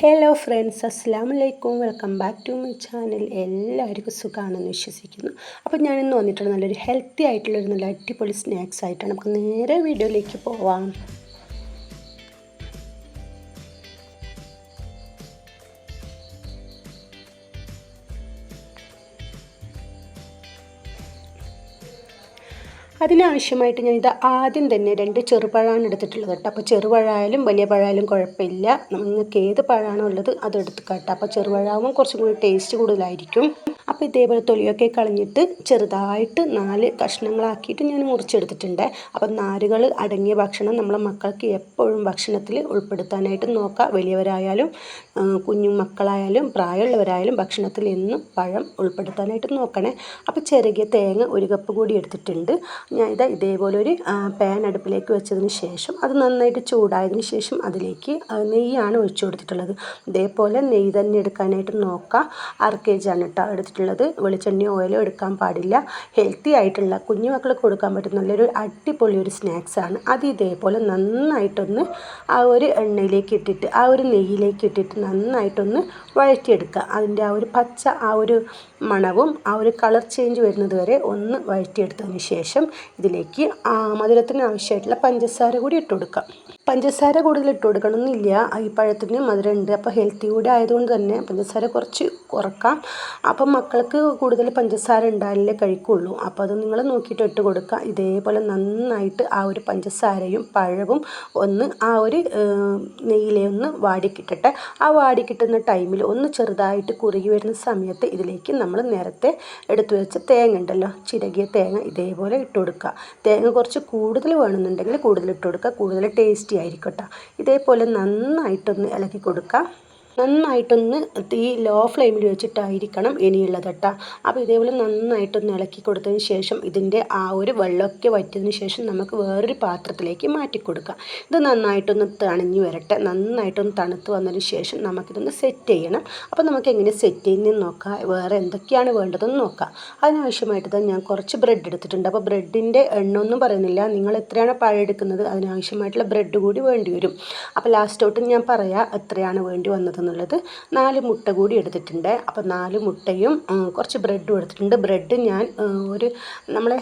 Hello friends അസ്സാം വലൈക്കും welcome back to my channel എല്ലാവർക്കും സുഖമാണെന്ന് വിശ്വസിക്കുന്നു. അപ്പോൾ ഞാനിന്ന് വന്നിട്ടുള്ള നല്ലൊരു ഹെൽത്തി ആയിട്ടുള്ളൊരു നല്ല അടിപൊളി സ്നാക്സ് ആയിട്ടാണ് നമുക്ക് നേരെ വീഡിയോയിലേക്ക് പോവാം. അതിനാവശ്യമായിട്ട് ഞാൻ ഇത് ആദ്യം തന്നെ രണ്ട് ചെറുപഴമാണ് എടുത്തിട്ടുള്ളത് കേട്ടോ. അപ്പോൾ ചെറുപഴമായാലും വലിയ പഴമായാലും കുഴപ്പമില്ല. നിങ്ങൾക്ക് ഏത് പഴമാണോ ഉള്ളത് അതെടുത്ത് കേട്ടോ. അപ്പോൾ ചെറുപഴമാകുമ്പോൾ കുറച്ചും കൂടി ടേസ്റ്റ് കൂടുതലായിരിക്കും. അപ്പോൾ ഇതേപോലെ തൊലിയൊക്കെ കളഞ്ഞിട്ട് ചെറുതായിട്ട് നാല് കഷ്ണങ്ങളാക്കിയിട്ട് ഞാൻ മുറിച്ചെടുത്തിട്ടുണ്ട്. അപ്പം നാരുകൾ അടങ്ങിയ ഭക്ഷണം നമ്മളെ മക്കൾക്ക് എപ്പോഴും ഭക്ഷണത്തിൽ ഉൾപ്പെടുത്താനായിട്ട് നോക്കുക വലിയവരായാലും കുഞ്ഞു മക്കളായാലും പ്രായമുള്ളവരായാലും ഭക്ഷണത്തിൽ എന്നും പഴം ഉൾപ്പെടുത്താനായിട്ട് നോക്കണേ. അപ്പോൾ ചെറുകിയ തേങ്ങ ഒരു കപ്പ് കൂടി എടുത്തിട്ടുണ്ട്. ഞാൻ ഇതാ ഇതേപോലെ ഒരു പാൻ അടുപ്പിലേക്ക് വെച്ചതിന് ശേഷം അത് നന്നായിട്ട് ചൂടായതിന് ശേഷം അതിലേക്ക് നെയ്യാണ് ഒഴിച്ചു കൊടുത്തിട്ടുള്ളത്. ഇതേപോലെ നെയ്യ് തന്നെ എടുക്കാനായിട്ട് നോക്കുക അര കെ ജി ആണ് കേട്ടോ എടുത്തിട്ടുള്ളത് വെളിച്ചെണ്ണയോ ഓയിലോ എടുക്കാൻ പാടില്ല. ഹെൽത്തി ആയിട്ടുള്ള കുഞ്ഞു മക്കൾക്ക് കൊടുക്കാൻ പറ്റുന്ന നല്ലൊരു അടിപൊളി ഒരു സ്നാക്സാണ് അത് ഇതേപോലെ നന്നായിട്ടൊന്ന് ആ ഒരു എണ്ണയിലേക്ക് ഇട്ടിട്ട് ആ ഒരു നെയ്യിലേക്ക് ഇട്ടിട്ട് നന്നായിട്ടൊന്ന് വഴറ്റിയെടുക്കുക. അതിന്റെ ആ ഒരു പച്ച ആ ഒരു മണവും ആ ഒരു കളർ ചേഞ്ച് വരുന്നത് വരെ ഒന്ന് വഴറ്റിയെടുത്തതിന് ശേഷം ഇതിലേക്ക് മധുരത്തിന് ആവശ്യമായിട്ടുള്ള പഞ്ചസാര കൂടി ഇട്ട് കൊടുക്കാം പഞ്ചസാര കൂടുതൽ ഇട്ട് കൊടുക്കണമെന്നില്ല. ഈ പഴത്തിന് മധുരമുണ്ട്. അപ്പോൾ ഹെൽത്തി കൂടി ആയതുകൊണ്ട് തന്നെ പഞ്ചസാര കുറച്ച് കുറക്കാം. അപ്പം മക്കൾക്ക് കൂടുതൽ പഞ്ചസാര ഉണ്ടായാലേ കഴിക്കുള്ളൂ. അപ്പോൾ അത് നിങ്ങൾ നോക്കിയിട്ട് ഇട്ട് കൊടുക്കുക. ഇതേപോലെ നന്നായിട്ട് ആ ഒരു പഞ്ചസാരയും പഴവും ഒന്ന് ആ ഒരു നെയ്യിലെ ഒന്ന് വാടിക്കിട്ടട്ടെ. ആ വാടിക്കിട്ടുന്ന ടൈമിൽ ഒന്ന് ചെറുതായിട്ട് കുറുകി വരുന്ന സമയത്ത് ഇതിലേക്ക് നമ്മൾ നേരത്തെ എടുത്തു വെച്ച തേങ്ങ ഉണ്ടല്ലോ ചിരകിയ തേങ്ങ ഇതേപോലെ ഇട്ട് കൊടുക്കുക. തേങ്ങ കുറച്ച് കൂടുതൽ വേണമെന്നുണ്ടെങ്കിൽ കൂടുതൽ ഇട്ട് കൊടുക്കുക. കൂടുതൽ ടേസ്റ്റി ആയിരിക്കട്ടെ. ഇതേപോലെ നന്നായിട്ടൊന്ന് ഇളക്കി കൊടുക്കുക. നന്നായിട്ടൊന്ന് തീ ലോ ഫ്ലെയിമിൽ വെച്ചിട്ടായിരിക്കണം ഇനിയുള്ളത് കേട്ടോ. അപ്പോൾ ഇതേപോലെ നന്നായിട്ടൊന്ന് ഇളക്കി കൊടുത്തതിന് ശേഷം ഇതിന്റെ ആ ഒരു വെള്ളമൊക്കെ വറ്റിയതിന് ശേഷം നമുക്ക് വേറൊരു പാത്രത്തിലേക്ക് മാറ്റി കൊടുക്കാം. ഇത് നന്നായിട്ടൊന്ന് തണിഞ്ഞ് വരട്ടെ. നന്നായിട്ടൊന്ന് തണുത്ത് വന്നതിന് ശേഷം നമുക്കിതൊന്ന് സെറ്റ് ചെയ്യണം. അപ്പോൾ നമുക്ക് എങ്ങനെ സെറ്റ് ചെയ്യുന്നതെന്ന് നോക്കാം. വേറെ എന്തൊക്കെയാണ് വേണ്ടതെന്ന് നോക്കാം. അതിനാവശ്യമായിട്ട് തന്നെ ഞാൻ കുറച്ച് ബ്രെഡ് എടുത്തിട്ടുണ്ട്. അപ്പോൾ ബ്രെഡിന്റെ എണ്ണമൊന്നും പറയുന്നില്ല. നിങ്ങൾ എത്രയാണ് പഴം എടുക്കുന്നത് അതിനാവശ്യമായിട്ടുള്ള ബ്രെഡ് കൂടി വേണ്ടി വരും. അപ്പോൾ ലാസ്റ്റോട്ട് ഞാൻ പറയാം എത്രയാണ് വേണ്ടി വന്നതെന്ന്. എന്നുള്ളത് നാല് മുട്ട കൂടി എടുത്തിട്ടുണ്ട്. അപ്പോൾ നാല് മുട്ടയും കുറച്ച് ബ്രെഡും എടുത്തിട്ടുണ്ട്. ബ്രെഡ് ഞാൻ ഒരു നമ്മളെ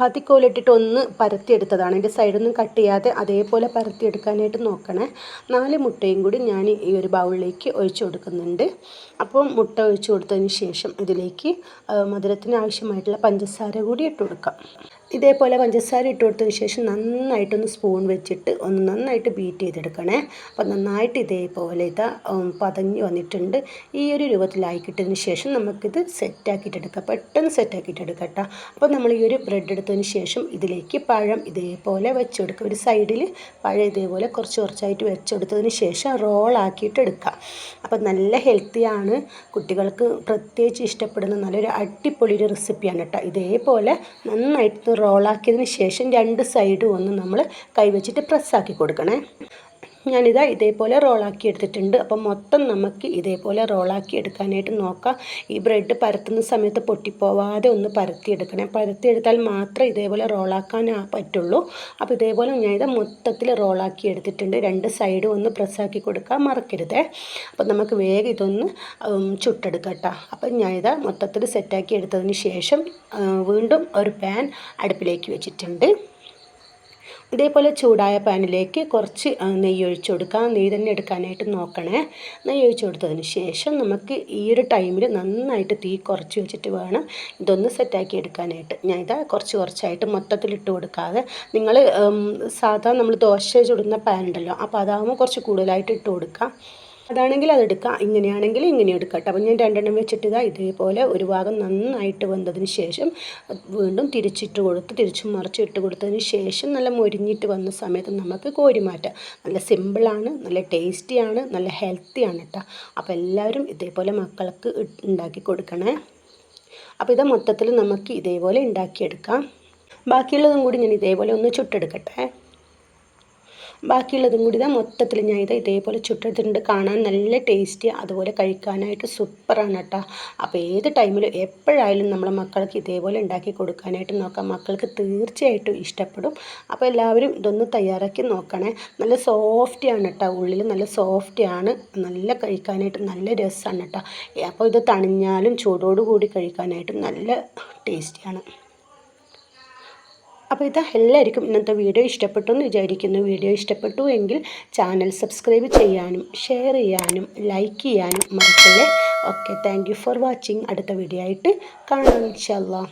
പതിക്കോലിട്ടിട്ട് ഒന്ന് പരത്തിയെടുത്തതാണ്. അതിന്റെ സൈഡൊന്നും കട്ട് ചെയ്യാതെ അതേപോലെ പരത്തിയെടുക്കാനായിട്ട് നോക്കണേ. നാല് മുട്ടയും കൂടി ഞാൻ ഈ ഒരു ബൗളിലേക്ക് ഒഴിച്ചു കൊടുക്കുന്നുണ്ട്. അപ്പോൾ മുട്ട ഒഴിച്ചു കൊടുത്തതിന് ശേഷം ഇതിലേക്ക് മധുരത്തിന് ആവശ്യമായിട്ടുള്ള പഞ്ചസാര കൂടി ഇട്ട് കൊടുക്കാം. ഇതേപോലെ പഞ്ചസാര ഇട്ട് കൊടുത്തതിന് ശേഷം നന്നായിട്ടൊന്ന് സ്പൂൺ വെച്ചിട്ട് ഒന്ന് നന്നായിട്ട് ബീറ്റ് ചെയ്തെടുക്കണേ. അപ്പോൾ നന്നായിട്ട് ഇതേപോലെ ഇതാ പതഞ്ഞ് വന്നിട്ടുണ്ട്. ഈ ഒരു രൂപത്തിലായി കിട്ടിയതിന് ശേഷം നമുക്കിത് സെറ്റാക്കിയിട്ടെടുക്കാം പെട്ടെന്ന് സെറ്റാക്കിയിട്ട് അപ്പം അപ്പോൾ നമ്മൾ ഈ ഒരു ബ്രെഡ് എടുത്തതിന് ശേഷം ഇതിലേക്ക് പഴം ഇതേപോലെ വെച്ചെടുക്കുക ഒരു സൈഡിൽ പഴം ഇതേപോലെ കുറച്ച് കുറച്ചായിട്ട് വെച്ചെടുത്തതിന് ശേഷം റോളാക്കിയിട്ട് എടുക്കാം അപ്പോൾ നല്ല ഹെൽത്തിയാണ് കുട്ടികൾക്ക് പ്രത്യേകിച്ച് ഇഷ്ടപ്പെടുന്ന നല്ലൊരു അടിപൊളി ഒരു റെസിപ്പിയാണ് കേട്ടോ ഇതേപോലെ നന്നായിട്ട് റോളാക്കിയതിന് ശേഷം രണ്ട് സൈഡും ഒന്ന് നമ്മൾ കൈവച്ചിട്ട് പ്രസ്സാക്കി കൊടുക്കണേ. ഞാനിതാ ഇതേപോലെ റോളാക്കി എടുത്തിട്ടുണ്ട്. അപ്പം മൊത്തം നമുക്ക് ഇതേപോലെ റോളാക്കി എടുക്കാനായിട്ട് നോക്കാം. ഈ ബ്രെഡ് പരത്തുന്ന സമയത്ത് പൊട്ടിപ്പോവാതെ ഒന്ന് പരത്തിയെടുക്കണം. പരത്തിയെടുത്താൽ മാത്രമേ ഇതേപോലെ റോളാക്കാൻ പറ്റുള്ളൂ. അപ്പോൾ ഇതേപോലെ ഞാനിത് മൊത്തത്തിൽ റോളാക്കി എടുത്തിട്ടുണ്ട്. രണ്ട് സൈഡും ഒന്ന് പ്രസ്സാക്കി കൊടുക്കാൻ മറക്കരുതേ. അപ്പം നമുക്ക് വേഗം ഇതൊന്ന് ചുട്ടെടുക്കാം കേട്ടോ. അപ്പം ഞാനിത് മൊത്തത്തിൽ സെറ്റാക്കി എടുത്തതിന് ശേഷം വീണ്ടും ഒരു പാൻ അടുപ്പിലേക്ക് വെച്ചിട്ടുണ്ട്. ഇതേപോലെ ചൂടായ പാനിലേക്ക് കുറച്ച് നെയ്യ് ഒഴിച്ച് കൊടുക്കാം. നെയ്യ് തന്നെ എടുക്കാനായിട്ട് നോക്കണേ. നെയ്യ് ഒഴിച്ച് കൊടുത്തതിന് ശേഷം നമുക്ക് ഈ ഒരു ടൈമിൽ നന്നായിട്ട് തീ കുറച്ച് വെച്ചിട്ട് വേണം ഇതൊന്ന് സെറ്റാക്കി എടുക്കാനായിട്ട്. ഞാൻ ഇതാ കുറച്ച് കുറച്ചായിട്ട് മൊത്തത്തിൽ ഇട്ട് കൊടുക്കാതെ നിങ്ങൾ സാധാരണ നമ്മൾ ദോശ ചുടുന്ന പാൻ ഉണ്ടല്ലോ അപ്പോൾ അതാകുമ്പോൾ കുറച്ച് കൂടുതലായിട്ട് ഇട്ട് കൊടുക്കാം. അതാണെങ്കിൽ അതെടുക്കാം ഇങ്ങനെയാണെങ്കിൽ ഇങ്ങനെ എടുക്കാം അപ്പം ഞാൻ രണ്ടെണ്ണം വെച്ചിട്ട് ഇതാ ഇതേപോലെ ഒരു ഭാഗം നന്നായിട്ട് വന്നതിന് ശേഷം വീണ്ടും തിരിച്ചിട്ട് കൊടുത്ത് തിരിച്ചും മറിച്ച് ഇട്ട് കൊടുത്തതിന് ശേഷം നല്ല മൊരിഞ്ഞിട്ട് വന്ന സമയത്ത് നമുക്ക് കോരി മാറ്റാം. നല്ല സിമ്പിളാണ് നല്ല ടേസ്റ്റിയാണ് നല്ല ഹെൽത്തിയാണ് കേട്ടോ അപ്പോൾ എല്ലാവരും ഇതേപോലെ മക്കൾക്ക് ഉണ്ടാക്കി കൊടുക്കണേ. അപ്പോൾ ഇത് മൊത്തത്തിൽ നമുക്ക് ഇതേപോലെ ഉണ്ടാക്കിയെടുക്കാം. ബാക്കിയുള്ളതും കൂടി ഞാൻ ഇതേപോലെ ഒന്ന് ചുട്ടെടുക്കട്ടെ. ബാക്കിയുള്ളതും കൂടി ഇതാ മൊത്തത്തിൽ ഞാൻ ഇത് ഇതേപോലെ ചുട്ടെടുത്തിട്ടുണ്ട്. കാണാൻ നല്ല ടേസ്റ്റി അതുപോലെ കഴിക്കാനായിട്ട് സൂപ്പറാണ് കേട്ടോ അപ്പോൾ ഏത് ടൈമിലും എപ്പോഴായാലും നമ്മളെ മക്കൾക്ക് ഇതേപോലെ ഉണ്ടാക്കി കൊടുക്കാനായിട്ട് നോക്കാം. മക്കൾക്ക് തീർച്ചയായിട്ടും ഇഷ്ടപ്പെടും. അപ്പോൾ എല്ലാവരും ഇതൊന്ന് തയ്യാറാക്കി നോക്കണേ. നല്ല സോഫ്റ്റിയാണ് കേട്ടോ ഉള്ളിൽ നല്ല സോഫ്റ്റിയാണ് നല്ല കഴിക്കാനായിട്ട് നല്ല രസമാണ് കേട്ടോ അപ്പോൾ ഇത് തണിഞ്ഞാലും ചൂടോടുകൂടി കഴിക്കാനായിട്ട് നല്ല ടേസ്റ്റിയാണ് അപ്പോൾ ഇത് എല്ലാവർക്കും ഇന്നത്തെ വീഡിയോ ഇഷ്ടപ്പെട്ടു എന്ന് വിചാരിക്കുന്നു. വീഡിയോ ഇഷ്ടപ്പെട്ടു എങ്കിൽ ചാനൽ സബ്സ്ക്രൈബ് ചെയ്യാനും ഷെയർ ചെയ്യാനും ലൈക്ക് ചെയ്യാനും മറക്കല്ലേ? ഓക്കെ താങ്ക് ഫോർ വാച്ചിങ് അടുത്ത വീഡിയോ ആയിട്ട് കാണാം ഇൻഷാല്ലാ